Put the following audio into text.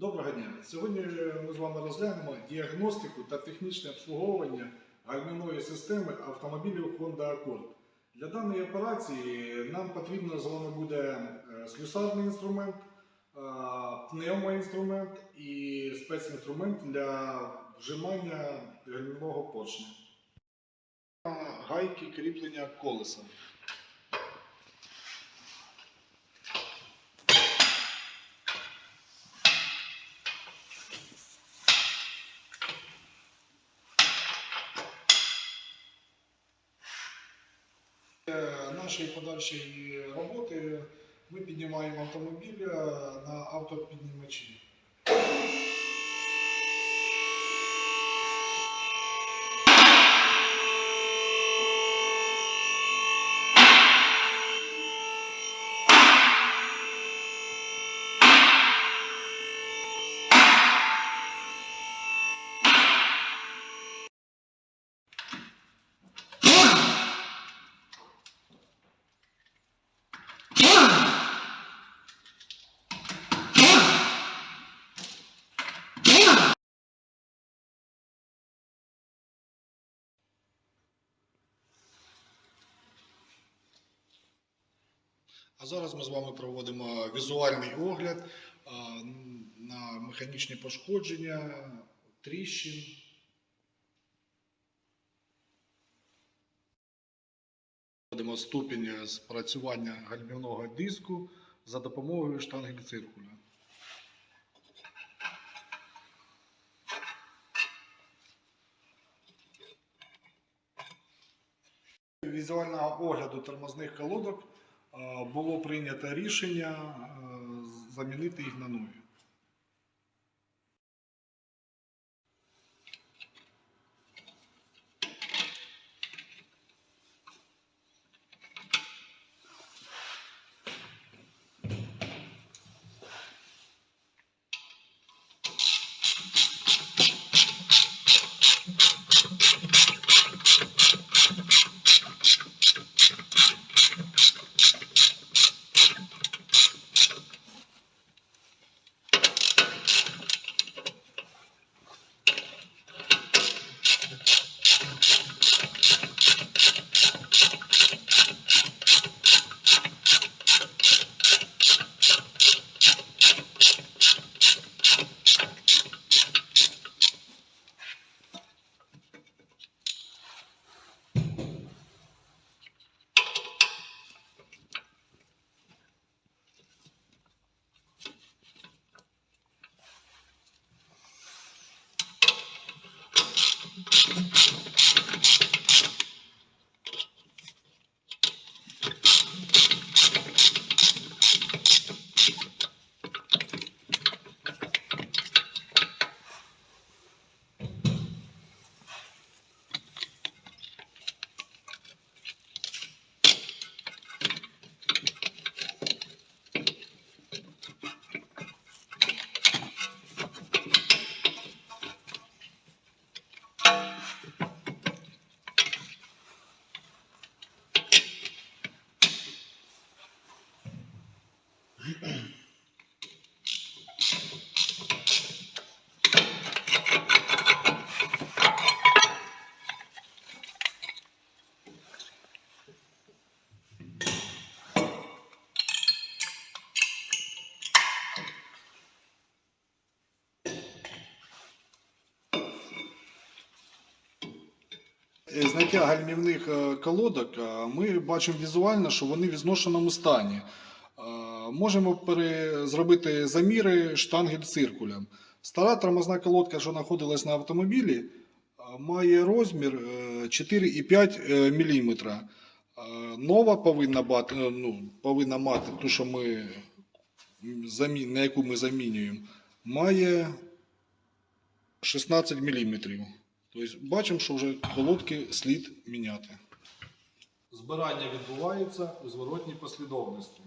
Доброго дня! Сьогодні ми з вами розглянемо діагностику та технічне обслуговування гальмівної системи автомобілів Honda Accord. Для даної операції нам потрібно з вами буде е, слюсарний інструмент, е, пневмоінструмент і спецінструмент для вжимання гальмівного поршня. Гайки кріплення колеса. Нашої подальшої роботи ми піднімаємо автомобіль е, на автопіднімачі. А зараз ми з вами проводимо візуальний огляд на механічні пошкодження, тріщин. Проводимо ступінь спрацювання гальмівного диску за допомогою штангель циркуля. Візуального огляду тормозних колодок було прийнято рішення замінити їх на нові. Зняття гальмівних е, колодок е, ми бачимо візуально, що вони в ізношеному стані. Е, Можемо зробити заміри штангель циркулем. Стара тормозна колодка, що знаходилась на автомобілі, е, має розмір е, 4,5 мм. Нова повинна, бати, е, ну, повинна мати, ту, що ми, на яку ми замінюємо, має 16 мм. Тобто бачимо, що вже колодки слід міняти. Збирання відбувається у зворотній послідовності.